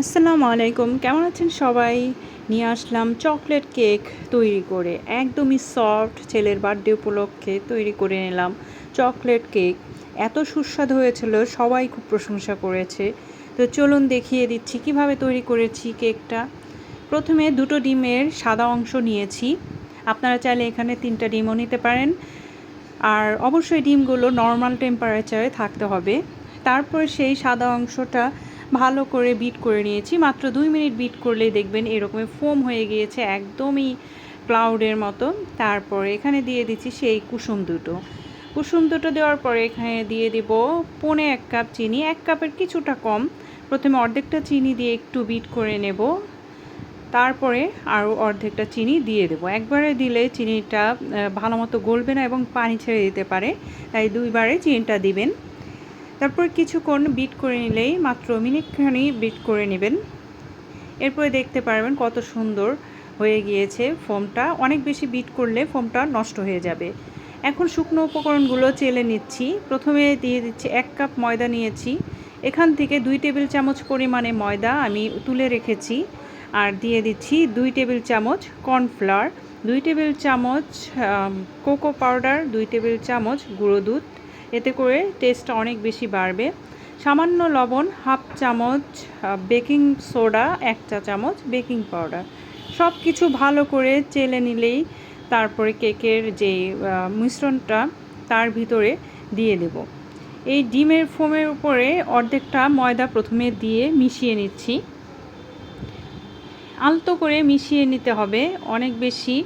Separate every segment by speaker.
Speaker 1: আসসালামু আলাইকুম। কেমন আছেন সবাই? নিয়ে আসলাম চকলেট কেক তৈরি করে। একদমই সফট ছেলের বার্থডে উপলক্ষে তৈরি করে নিলাম চকলেট কেক এত সুস্বাদু হয়েছিল, সবাই খুব প্রশংসা করেছে। তো চলুন দেখিয়ে দিচ্ছি কীভাবে তৈরি করেছি কেকটা প্রথমে দুটো ডিমের সাদা অংশ নিয়েছি। আপনারা চাইলে এখানে তিনটা ডিমও নিতে পারেন। আর অবশ্যই ডিমগুলো নর্মাল টেম্পারেচারে থাকতে হবে। তারপর সেই সাদা অংশটা ভালো করে বিট করে নিয়েছি। মাত্র দুই মিনিট বিট করলেই দেখবেন এরকমই ফোম হয়ে গিয়েছে, একদমই ক্লাউডের মতো। তারপর এখানে দিয়ে দিচ্ছি সেই কুসুম দুটো। কুসুম দুটো দেওয়ার পরে এখানে দিয়ে দিব পনে এক কাপ চিনি, এক কাপের কিছুটা কম। প্রথমে অর্ধেকটা চিনি দিয়ে একটু বিট করে নেব। তারপরে আরও অর্ধেকটা চিনি দিয়ে দেবো। একবারে দিলে চিনিটা ভালো মতো গলবে না এবং পানি ছেড়ে দিতে পারে। তাই দুইবারে চিনিটা দিবেন। তারপর কিছুক্ষণ বিট করে নিলেই মাত্র মিনিটখানি বিট করে নেবেন। এরপরে দেখতে পারবেন কত সুন্দর হয়ে গিয়েছে ফোমটা। অনেক বেশি বিট করলে ফোমটা নষ্ট হয়ে যাবে। এখন শুকনো উপকরণগুলো চেলে নিচ্ছি। প্রথমে দিয়ে দিচ্ছি এক কাপ ময়দা নিয়েছি। এখান থেকে দুই টেবিল চামচ পরিমাণে ময়দা আমি তুলে রেখেছি। আর দিয়ে দিচ্ছি দুই টেবিল চামচ কর্নফ্লাওয়ার, দুই টেবিল চামচ কোকো পাউডার, দুই টেবিল চামচ গুঁড়ো দুধ। এতে করে টেস্টটা অনেক বেশি বাড়বে। সামান্য লবণ, হাফ চামচ বেকিং সোডা এক চা চামচ বেকিং পাউডার সব কিছু ভালো করে চেলে নিলেই তারপরে কেকের যে মিশ্রণটা তার ভিতরে দিয়ে দেব। এই ডিমের ফোমের উপরে অর্ধেকটা ময়দা প্রথমে দিয়ে মিশিয়ে নিচ্ছি। আলতো করে মিশিয়ে নিতে হবে। অনেক বেশি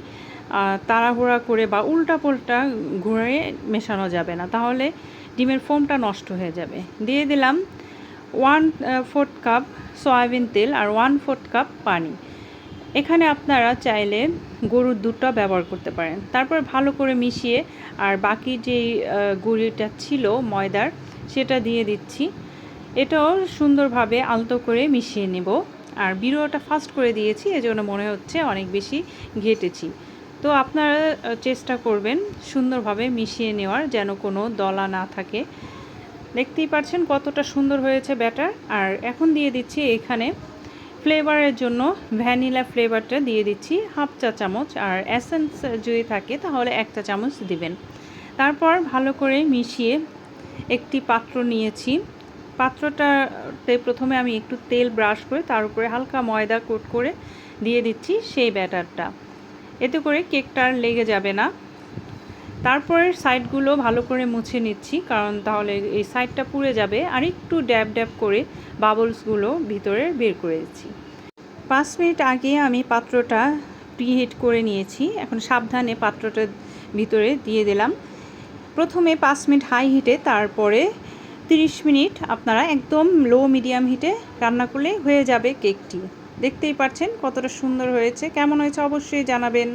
Speaker 1: তাড়াহুড়া করে বা উল্টা পোল্টা ঘুরে মেশানো যাবে না। তাহলে ডিমের ফোমটা নষ্ট হয়ে যাবে। দিয়ে দিলাম ওয়ান ফোর্থ কাপ সয়াবিন তেল আর ওয়ান ফোর্থ কাপ পানি। এখানে আপনারা চাইলে গরুর দুধটা ব্যবহার করতে পারেন। তারপর ভালো করে মিশিয়ে আর বাকি যেই গুঁড়িটা ছিল ময়দার, সেটা দিয়ে দিচ্ছি। এটাও সুন্দরভাবে আলতো করে মিশিয়ে নেব। আর বিরোটা ফাস্ট করে দিয়েছি, এজন্য মনে হচ্ছে অনেক বেশি ঘেটেছি। তো আপনারা চেষ্টা করবেন সুন্দরভাবে মিশিয়ে নেওয়ার যেন কোনো দলা না থাকে। দেখতেই পাচ্ছেন কতটা সুন্দর হয়েছে ব্যাটার। আর এখন দিয়ে দিচ্ছি এখানে ফ্লেভারের জন্য ভ্যানিলা ফ্লেভারটা দিয়ে দিচ্ছি হাফ চা চামচ। আর অ্যাসেন্স যদি থাকে তাহলে এক চা চামচ দিবেন। তারপর ভালো করে মিশিয়ে একটি পাত্র নিয়েছি। পাত্রটাতে প্রথমে আমি একটু তেল ব্রাশ করে তার উপরে হালকা ময়দা কোট করে দিয়ে দিচ্ছি সেই ব্যাটারটা। এতে করে কেকটা আর লেগে যাবে না। তারপরে সাইডগুলো ভালো করে মুছে নিচ্ছি, কারণ তাহলে এই সাইডটা পুড়ে যাবে। আর একটু ড্যাব ড্যাব করে বাবলসগুলো ভিতরে বের করে দিচ্ছি। পাঁচ মিনিট আগে আমি পাত্রটা প্রিহিট করে নিয়েছি। এখন সাবধানে পাত্রটা ভিতরে দিয়ে দিলাম। প্রথমে পাঁচ মিনিট হাই হিটে, তারপরে তিরিশ মিনিট আপনারা একদম লো মিডিয়াম হিটে রান্না করলে হয়ে যাবে কেকটি। দেখতেই পাচ্ছেন কতটা সুন্দর হয়েছে। কেমন হয়েছে অবশ্যই জানাবেন।